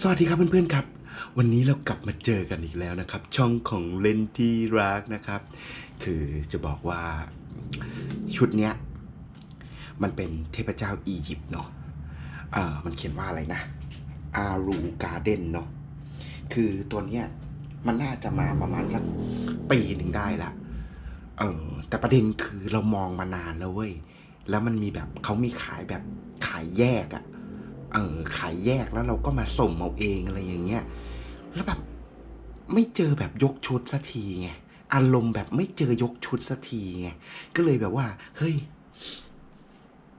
สวัสดีครับเพื่อนๆครับ วันนี้เรากลับมาเจอกันอีกแล้วนะครับ ช่องของเล่นที่รักนะครับ คือจะบอกว่าชุดเนี้ยมันเป็นเทพเจ้าอียิปต์เนาะอ่ามันเขียนว่าอะไรนะอารูการ์เดนเนาะคือตัวเนี้ยมันน่าจะมาประมาณสักปีหนึ่งได้ละเออแต่ประเด็นคือเรามองมานานแล้วเว้ยแล้วมันมีแบบเขามีขายแบบขายแยกอะ เออขายแยกแล้วเราก็มาส่งเอาเองอะไรอย่างเงี้ย แล้วแบบไม่เจอแบบยกชุดสักทีไงอารมณ์แบบไม่เจอยกชุดสักทีไงก็เลยแบบว่า เฮ้ย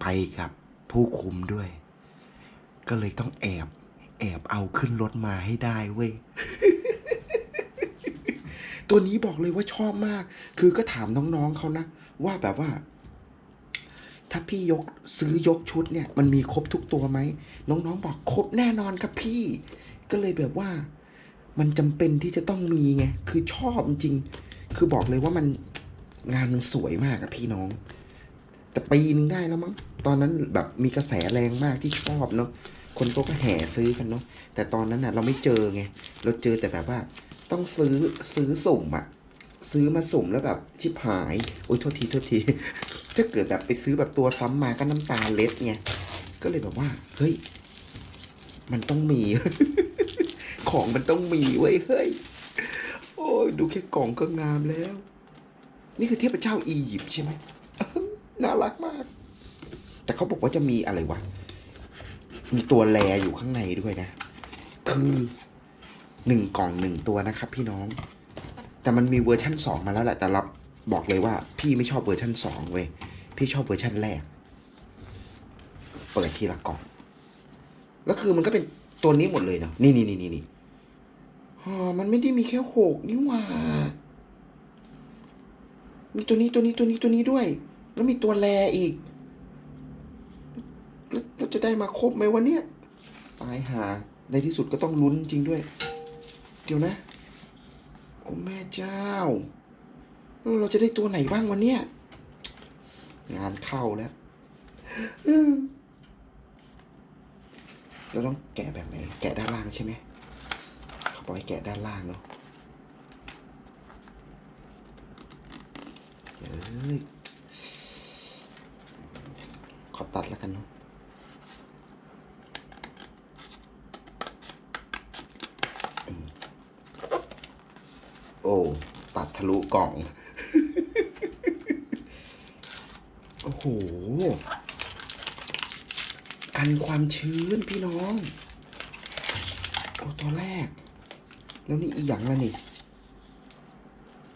ไปกับผู้คุมด้วย ก็เลยต้องแอบ แอบเอาขึ้นรถมาให้ได้เว้ย ตัวนี้บอกเลยว่าชอบมาก คือก็ถามน้องๆเขานะ ว่าแบบว่า ถ้าพี่ยกซื้อยกชุดเนี่ย มันมีครบทุกตัวไหม น้องๆบอกครบแน่นอนครับพี่ ก็เลยแบบว่า มันจำเป็นที่จะต้องมีไง คือชอบจริง คือบอกเลยว่ามันงานมันสวยมากอะพี่น้อง แต่ปีนึงได้แล้วมั้ง ตอนนั้นแบบมีกระแสแรงมากที่ชอบเนาะ คนก็ก็แห่ซื้อกันเนาะ แต่ตอนนั้นน่ะเราไม่เจอไง เราเจอแต่แบบว่า ต้องซื้อซื้อสุ่มอะซื้อมาสุ่มแล้วแบบชิบหาย โอ๊ยโทษทีโทษที ถ้าเกิดแบบไปซื้อแบบตัวซ้ำมาก็น้ำตาเล็ดไงก็เลยแบบว่า เฮ้ย มันต้องมี ของมันต้องมีเว้ยเฮ้ย โอ้ยดูแค่กล่องก็งามแล้ว นี่คือเทพเจ้าอียิปต์ใช่ไหมน่ารักมาก แต่เขาบอกว่าจะมีอะไรวะ มีตัวแลอยู่ข้างในด้วยนะ คือหนึ่งกล่องหนึ่งตัวนะครับพี่น้อง แต่มันมีเวอร์ชั่นสองมาแล้วแหละแต่เรา บอกเลยว่าพี่ไม่ชอบเวอร์ชันสองเว้ยพี่ชอบเวอร์ชันแรก เปิดทีละกล่องแล้วคือมันก็เป็นตัวนี้หมดเลยเนาะนี่นี่นี่นี่นี่อ๋อมันไม่ได้มีแค่หกนี่หว่า มีตัวนี้ตัวนี้ตัวนี้ตัวนี้ด้วย แล้วมีตัวแลอีก แล้วเราจะได้มาครบไหมวันเนี้ยตายหา ในที่สุดก็ต้องลุ้นจริงด้วย เดี๋ยวนะ โอ้แม่เจ้า เราจะได้ตัวไหนบ้างวันเนี้ยงานเข้าแล้วเราต้องแกะแบบไหน แกะด้านล่างใช่ไหมเขาบอกให้แกะด้านล่างเนาะเอ้ยขอตัดแล้วกันเนาะโอ้ ตัดทะลุกล่อง โอ้โห กันความชื้นพี่น้อง โอ้ตัวแรก แล้วนี่อีกอย่างละนี่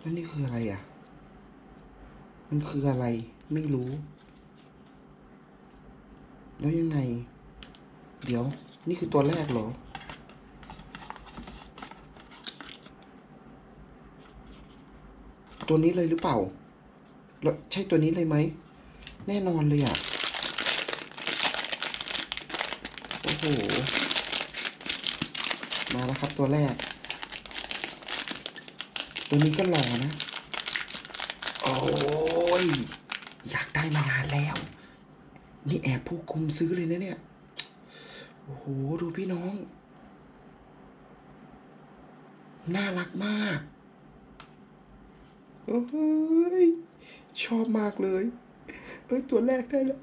แล้วนี่คืออะไรอะ มันคืออะไรไม่รู้ แล้วยังไง เดี๋ยว นี่คือตัวแรกเหรอ ตัวนี้เลยหรือเปล่า แล้วใช่ตัวนี้เลยไหม แน่นอนเลยอะ โอ้โห มาแล้วครับตัวแรก ตัวนี้ก็หล่อนะ โอ้ย อยากได้มานานแล้ว นี่แอบผู้คุมซื้อเลยนะเนี่ย โอ้โห ดูพี่น้อง น่ารักมาก โอ้ยชอบมากเลย เอ้ยตัวแรกได้แล้ว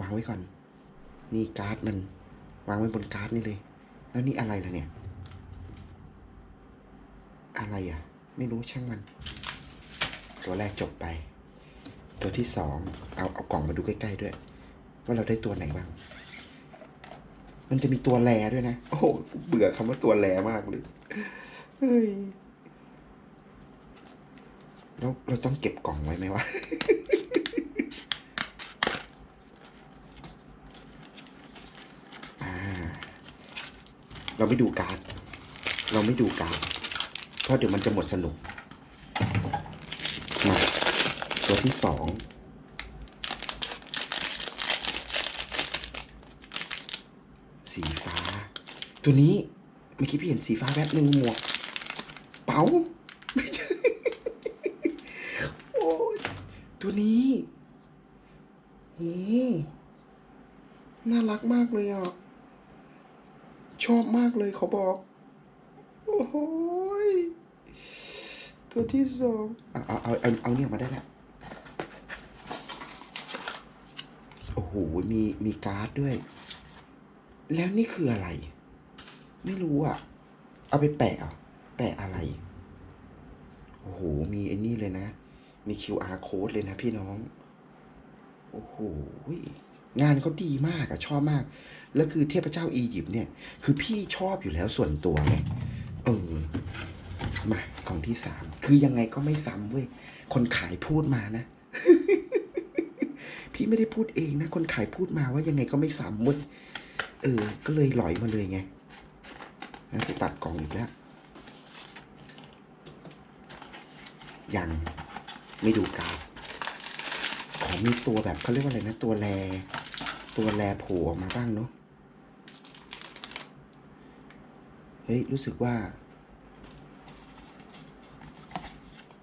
วางไว้ก่อน นี่การ์ดมัน วางไว้บนการ์ดนี่เลย แล้วนี่อะไรล่ะเนี่ย อะไรอะ ไม่รู้ช่างมัน ตัวแรกจบไป ตัวที่สองเอาเอากล่องมาดูใกล้ๆด้วย ว่าเราได้ตัวไหนบ้าง มันจะมีตัวแลด้วยนะ โอ้โหเบื่อคำว่าตัวแลมากเลยเฮ้ย แล้วเราต้องเก็บกล่องไว้ไหมวะ เราไม่ดูการ์ด เราไม่ดูการ์ด เพราะเดี๋ยวมันจะหมดสนุก มาตัวที่สองสีฟ้า ตัวนี้เมื่อกี้พี่เห็นสีฟ้าแวบหนึ่งหมวก เป๋า ไม่ใช่ โอ้ย ตัวนี้โอ้น่ารักมากเลยอะ ชอบมากเลยเขาบอก โอ้โหยตัวที่สองเอาเอาเอาเอาเอาเนี่ยมาได้แล้วโอ้โห มีมีการ์ดด้วย แล้วนี่คืออะไร ไม่รู้อะ เอาไปแปะเหรอแปะอะไร โอ้โห มีไอ้นี่เลยนะ มี QR code เลยนะพี่น้อง โอ้โหงานเขาดีมากอะชอบมาก แล้วคือเทพเจ้าอียิปต์เนี่ย คือพี่ชอบอยู่แล้วส่วนตัวไงเออมากล่องที่สามคือยังไงก็ไม่ซ้ำเว้ยคนขายพูดมานะ พี่ไม่ได้พูดเองนะ คนขายพูดมาว่ายังไงก็ไม่ซ้ำเว้ยเออ ก็เลยหลอยมาเลยไงจะตัดกล่องอีกแล้วยัง ไม่ดูการดขอมีตัวแบบเขาเรียกว่าอะไรนะ ตัวแรตัวแรโผล่ออกมาบ้างเนาะเฮ้ย รู้สึกว่า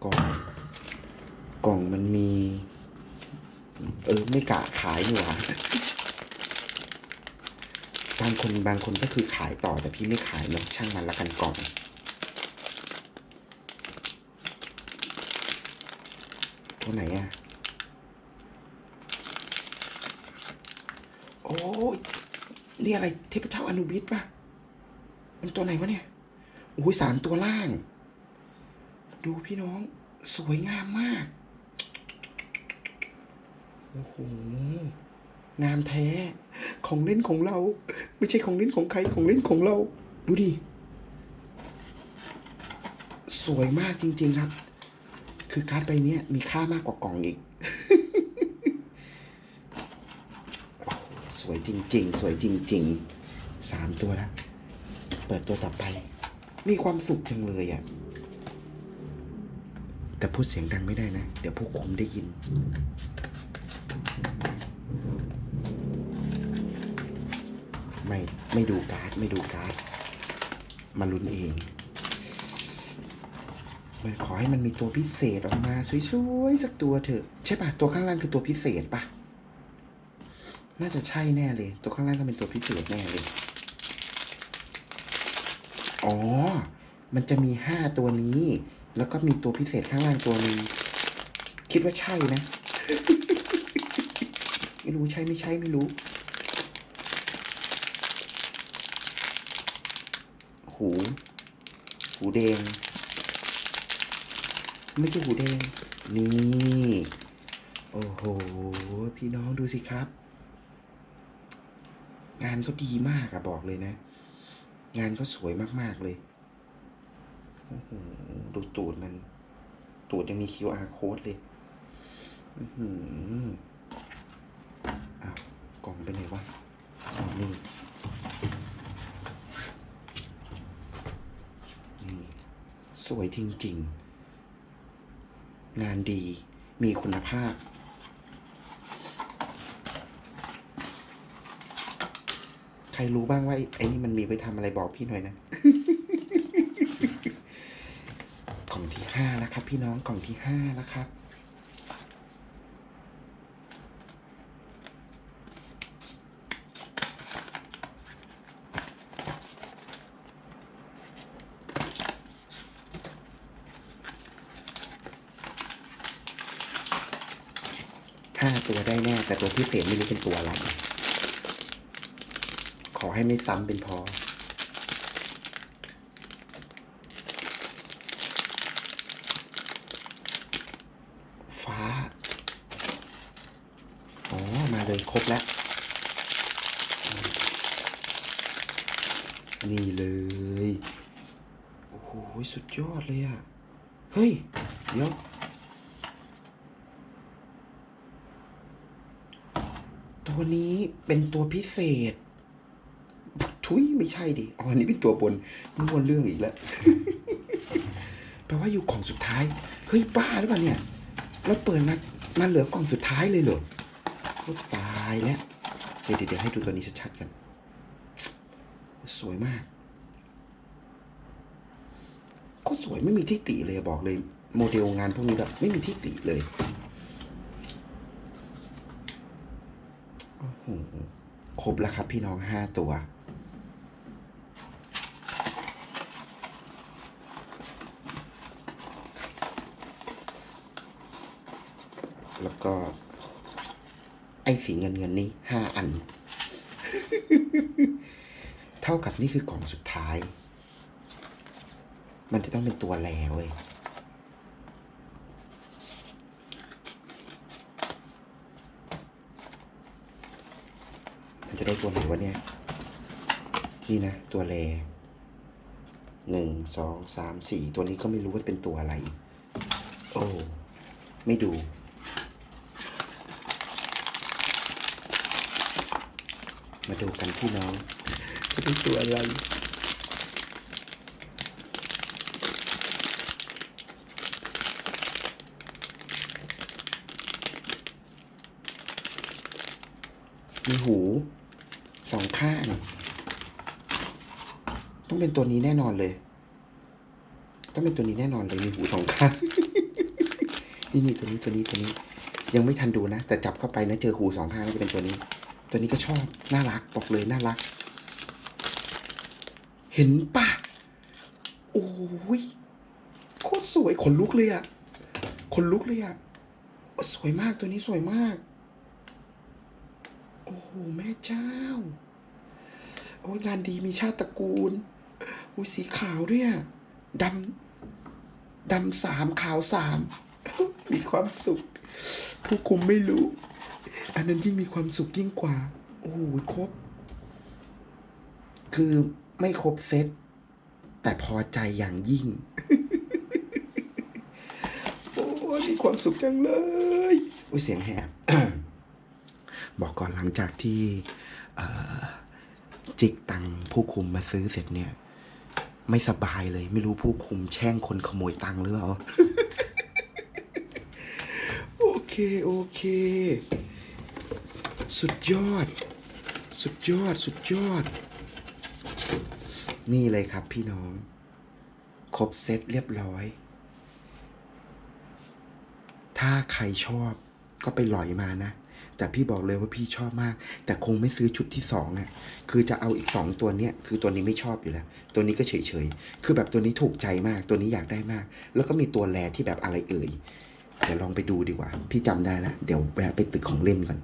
กล่องกล่องมันมี เออ ไม่กะขายนี่หว่าบางคนบางคนก็คือขายต่อแต่พี่ไม่ขายเนาะช่างมันละกันกล่อง ตัวไหนอะโอ้ยนี่อะไรเทพเจ้าอนุบิสป่ะ มันตัวไหนวะเนี่ยโอ้ยสามตัวล่าง ดูพี่น้องสวยงามมาก โอ้โห งามแท้ ของเล่นของเรา ไม่ใช่ของเล่นของใครของเล่นของเรา ดูดิ สวยมากจริง ๆ ครับ คือการ์ดใบเนี้ยมีค่ามากกว่ากล่องอีก สวยจริง ๆ สวยจริง ๆ สามตัวแล้ว เปิดตัวต่อไป มีความสุขจังเลยอะ่ะ แต่พูดเสียงดังไม่ได้นะ เดี๋ยวผู้คุมได้ยินไม่ ไม่ดูการ์ด ไม่ดูการ์ด มาลุ้นเอง ขอให้มันมีตัวพิเศษออกมาสวยๆสักตัวเถอะ ใช่ปะตัวข้างล่างคือตัวพิเศษปะน่าจะใช่แน่เลย ตัวข้างล่างต้องเป็นตัวพิเศษแน่เลย อ๋อ มันจะมีห้าตัวนี้ แล้วก็มีตัวพิเศษข้างล่างตัวนึงคิดว่าใช่นะ ไม่รู้ใช่ไม่ใช่ไม่รู้หู หูแดง ไม่ใช่หูแดง นี่ โอ้โห พี่น้องดูสิครับ งานก็ดีมากอะบอกเลยนะ งานก็สวยมาก ๆ เลย โอ้โห ดูตูดมัน ตูดยังมี QR code เลย อือหืออ้าวกล่องไปไหนวะอ๋อนี่นี่สวยจริง ๆ งานดีมีคุณภาพ ใครรู้บ้างว่าไอ้นี่มันมีไปทำอะไรบอกพี่หน่อยนะ กล่องที่ห้าแล้วครับ พี่น้องกล่องที่ห้าแล้วครับ ห้า ตัวได้แน่ แต่ตัวพิเศษไม่รู้เป็นตัวอะไร ขอให้ไม่ซ้ำเป็นพอ ฟ้า อ๋อ มาเลยครบแล้ว นี่เลย โอ้โห สุดยอดเลยอะเฮ้ย เดี๋ยว ตัวนี้เป็นตัวพิเศษ ทุยไม่ใช่ดิอ๋ออันนี้เป็นตัวบนมั่วเรื่องอีกแล้ว แปลว่าอยู่กล่องสุดท้าย เฮ้ยบ้าหรือเปล่าเนี่ย เราเปิดมามาเหลือกล่องสุดท้ายเลยเหรอตายแล้ว เดี๋ยวเดี๋ยวให้ดูตัวนี้ชัดๆกัน สวยมากก็สวยไม่มีที่ติเลยบอกเลย โมเดลงานพวกนี้แบบไม่มีที่ติเลย ครบแล้วครับพี่น้องห้าตัว แล้วก็ ไอ้สีเงินเงินนี้ห้าอัน เท่ากับนี่คือกล่องสุดท้าย มันจะต้องเป็นตัวแล้วเว้ย ได้ตัวไหนวะเนี่ย นี่นะ ตัวแลหนึ่งสองสามสี่ตัวนี้ก็ไม่รู้ว่าเป็นตัวอะไร โอ้ ไม่ดู มาดูกันพี่น้อง จะเป็นตัวอะไรมีหู สองข้าง ต้องเป็นตัวนี้แน่นอนเลย ต้องเป็นตัวนี้แน่นอนเลยมีหูสองข้างนี่นี่ตัวนี้ตัวนี้ตัวนี้ ยังไม่ทันดูนะ แต่จับเข้าไปนะเจอหูสองข้างก็จะเป็นตัวนี้ ตัวนี้ก็ชอบน่ารักบอกเลยน่ารัก เห็นปะโอ้ยโคตรสวยขนลุกเลยอะขนลุกเลยอะสวยมากตัวนี้สวยมาก อ้โหแม่เจ้า โอ้งานดีมีชาติตระกูลอุ้ยสีขาวด้วยอะดำ ดำสามขาวสาม มีความสุข ผู้คุมไม่รู้ อันนั้นยิ่งมีความสุขยิ่งกว่า โอ้โหครบ คือไม่ครบเซตแต่พอใจอย่างยิ่ง โอ้มีความสุขจังเลย อุ้ยเสียงแหบ บอกก่อนหลังจากที่จิกตังผู้คุมมาซื้อเสร็จเนี่ย ไม่สบายเลย ไม่รู้ผู้คุมแช่งคนขโมยตังหรือเปล่า โอเค โอเค สุดยอด สุดยอด สุดยอด นี่เลยครับพี่น้อง ครบเซตเรียบร้อย ถ้าใครชอบก็ไปหลอยมานะ แต่พี่บอกเลยว่าพี่ชอบมาก แต่คงไม่ซื้อชุดที่สองอะคือจะเอาอีกสองตัวเนี้ยคือตัวนี้ไม่ชอบอยู่แล้ว ตัวนี้ก็เฉยๆ คือแบบตัวนี้ถูกใจมาก ตัวนี้อยากได้มาก แล้วก็มีตัวแลที่แบบอะไรเอ่ย เดี๋ยวลองไปดูดีกว่า พี่จำได้ล้วเดี๋ยวแวะไปตึกของเล่นก่อน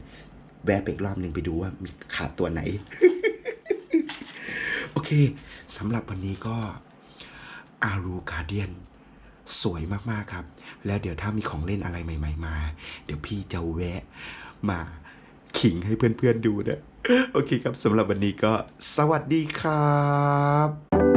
แวะไปอีกรอบหนึ่งไปดูว่ามีขาดตัวไหน โอเคสำหรับวันนี้ก็อารูกาเดียนสวยมาก ๆ ครับ แล้วเดี๋ยวถ้ามีของเล่นอะไรใหม่ ๆ มา เดี๋ยวพี่จะแวะ มาขิงให้เพื่อนๆดูนะ โอเคครับสำหรับวันนี้ก็สวัสดีครับ